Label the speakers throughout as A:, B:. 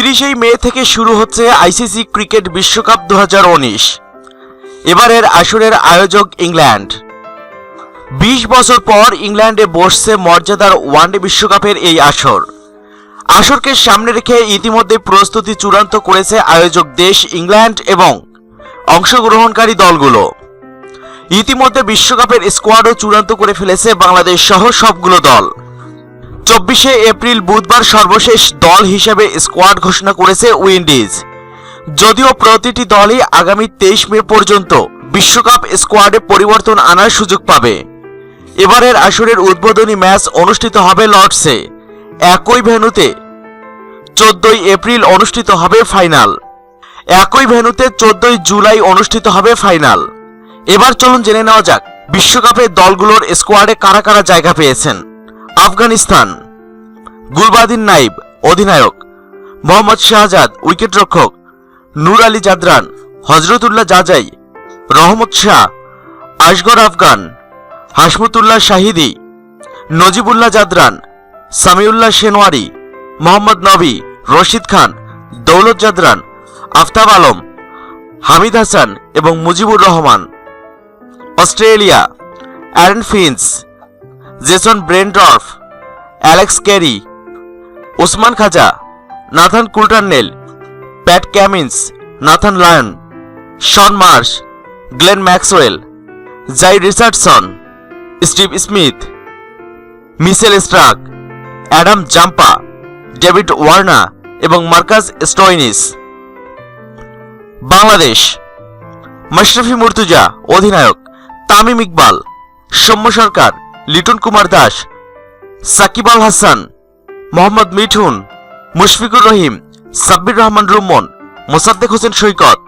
A: তিরিশেই মে থেকে শুরু হচ্ছে আইসিসি ক্রিকেট বিশ্বকাপ দু এবারের আসরের আয়োজক ইংল্যান্ড। বিশ বছর পর ইংল্যান্ডে বসছে মর্যাদার ওয়ানডে বিশ্বকাপের এই আসর। আসরকে সামনে রেখে ইতিমধ্যে প্রস্তুতি চূড়ান্ত করেছে আয়োজক দেশ ইংল্যান্ড এবং অংশগ্রহণকারী দলগুলো। ইতিমধ্যে বিশ্বকাপের স্কোয়াডও চূড়ান্ত করে ফেলেছে বাংলাদেশ সহ সবগুলো দল। চব্বিশে এপ্রিল বুধবার সর্বশেষ দল হিসেবে স্কোয়াড ঘোষণা করেছে উইন্ডিজ। যদিও প্রতিটি দলই আগামী তেইশ মে পর্যন্ত বিশ্বকাপ স্কোয়াডে পরিবর্তন আনার সুযোগ পাবে। এবারের আসরের উদ্বোধনী ম্যাচ অনুষ্ঠিত হবে লর্ডসে। একই ভেন্যুতে চোদ্দই এপ্রিল অনুষ্ঠিত হবে ফাইনাল। একই ভেন্যুতে চোদ্দই জুলাই অনুষ্ঠিত হবে ফাইনাল। এবার চলুন জেনে নেওয়া যাক বিশ্বকাপের দলগুলোর স্কোয়াডে কারা কারা জায়গা পেয়েছেন। আফগানিস্তান। গুলবাদিন নাইব অধিনায়ক মোহাম্মদ শাহজাদ উইকেটরক্ষক নূর আলী জাদরান, হজরতুল্লাহ জাজাই, রহমত শাহ আসগর আফগান, হাসমতুল্লাহ শাহিদি, নজিবুল্লাহ জাদরান, সামিউল্লাহ শেনওয়ারি, মোহাম্মদ নবী, রশিদ খান, দৌলত জাদরান, আফতাব আলম, হামিদ হাসান এবং Mujibur Rahman. Australia, Aaron Finch. Jason Behrendorff, Alex Carey Usman Khawaja, Nathan Coulter Nile, Pat Cummins, Nathan Lyon, Shaun Marsh, Glenn Maxwell, Jhye Richardson, Steve Smith, Mitchell Starc, Adam Zampa, David Warner এবং Marcus Stoinis. Bangladesh, Mashrafe Mortaza, অধিনায়ক, তামিম ইকবাল, সৌম্য সরকার লিটন কুমার দাস, সাকিব আল হাসান, মোহাম্মদ মিঠুন, মুশফিকুর রহিম, সাব্বির রহমান রুম্মন, মোসাদ্দেক হোসেন সৈকত,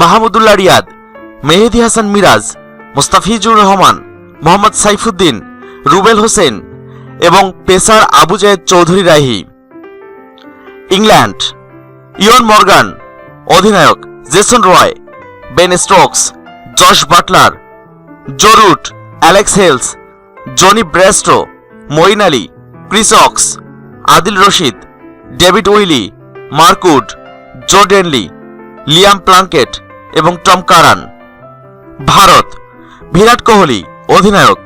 A: মাহমুদুল্লাহ রিয়াদ, মেহেদি হাসান মিরাজ, মুস্তাফিজুর রহমান, মোহাম্মদ সাইফুদ্দিন, রুবেল হোসেন এবং pacer Abu Jayed Chowdhury Rahi. England, Eoin Morgan, অধিনায়ক Jason Roy, Ben Stokes, Jos Buttler Joe Root Alex Hales Jonny Bairstow Moeen Ali Chris Woakes Adil Rashid, David Willey Mark Wood Joe Denly, Liam Plunkett এবং Tom Curran. Bharat, Virat Kohli, অধিনায়ক,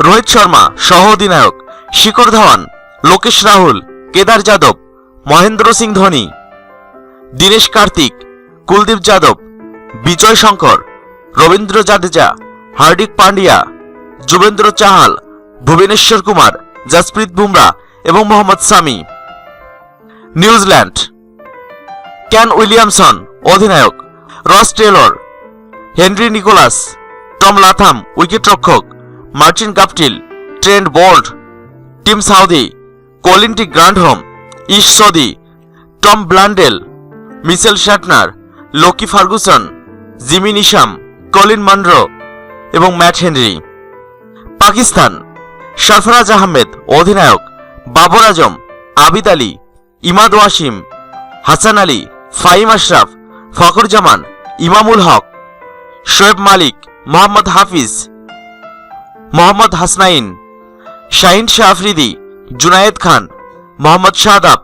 A: রোহিত শর্মা, সহ অধিনায়ক, শিখর ধাওয়ান, লোকেশ রাহুল, কেদার যাদব, মহেন্দ্র সিং ধোনি। দীনেশ কার্তিক, কুলদীপ যাদব, বিজয় শঙ্কর, রবীন্দ্র জাদেজা হার্দিক পান্ডিয়া যুবেন্দ্র চাহাল, ভুবনেশ্বর কুমার, জাসপ্রীত বুমরা এবং Mohammed Shami. New Zealand. Kane Williamson, অধিনায়ক। Ross Taylor. Henry Nicholls. Tom Latham, উইকেটরক্ষক। Martin Guptill Trent Boult Tim Southee. Colin de Grandhomme. Ish Sodhi. Tom Blundell. Mitchell Santner. Lockie Ferguson. Jimmy Neesham. Colin Munro এবং Matt Henry. Pakistan. Sarfaraz Ahmed, অধিনায়ক। বাবর আজম, আবিদ আলী, ইমাদ ওয়াসিম, হাসান আলী ফাইম আশরাফ ফখর জামান ইমামুল হক, শোয়েব মালিক, মোহাম্মদ হাফিজ, মোহাম্মদ হাসনাইন, শাহিন শাহ আফ্রিদি, জুনায়েদ খান, মোহাম্মদ শাহাদাব,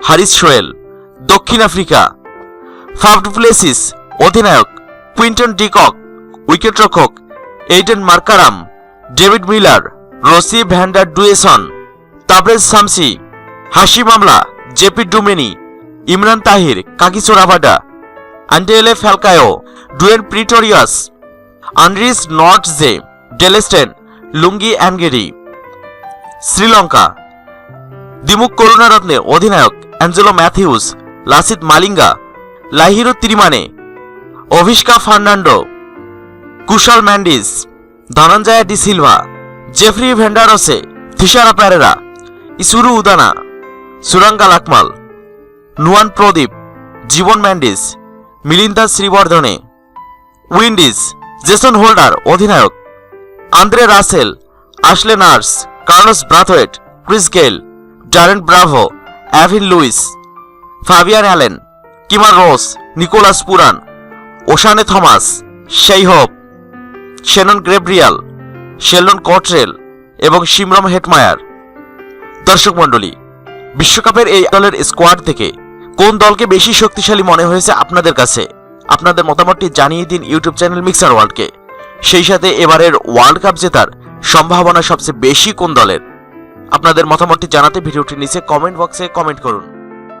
A: হারিস সোয়েল দক্ষিণ Africa Faf Plessis, অধিনায়ক, Quinton de Kock, উইকেটরক্ষক Aiden Markram David Miller Rassie van der Dussen, Tabraiz Shamsi Hashim Amla JP Duminy, Imran Tahir Kagiso Rabada Andile Phehlukwayo, Dwaine Pretorius Anrich Nortje Dale Steyn, Lungi অ্যানগেরি, Sri Lanka Dimuth Karunaratne অধিনায়ক Angelo Mathews Lasith Malinga, Lahiru Thirimanne, Avishka Fernando, Kusal Mendis Dhananjaya de Silva, Jeffrey Vandersay Thisara Perera Isuru Udana, Suranga Lakmal, Nuwan Pradeep, Jeevan Mendis Milinda Siriwardana, Windies, Jason Holder, অধিনায়ক, Andre Russell, Ashley Nurse, Carlos Brathwaite, Chris Gayle Darren Bravo, Evin Lewis, Fabian Allen, Kemar Roach, Nicholas Pooran, Oshane Thomas Shai Hope Shannon Gabriel, Sheldon Cottrell এবং Shimron Hetmyer দর্শক মণ্ডলী, বিশ্বকাপের এই দলের squad থেকে কোন দলকে বেশি শক্তিশালী মনে হয়েছে আপনাদের কাছে? আপনাদের মতামতটি জানিয়ে দিন ইউটিউব চ্যানেল মিক্সার ওয়ার্ল্ডকে সেই সাথে এবারের ওয়ার্ল্ড কাপ জেতার সম্ভাবনা সবচেয়ে বেশি কোন দলের? আপনাদের মতামতটি জানাতে ভিডিওটির নিচে কমেন্ট বক্সে কমেন্ট করুন।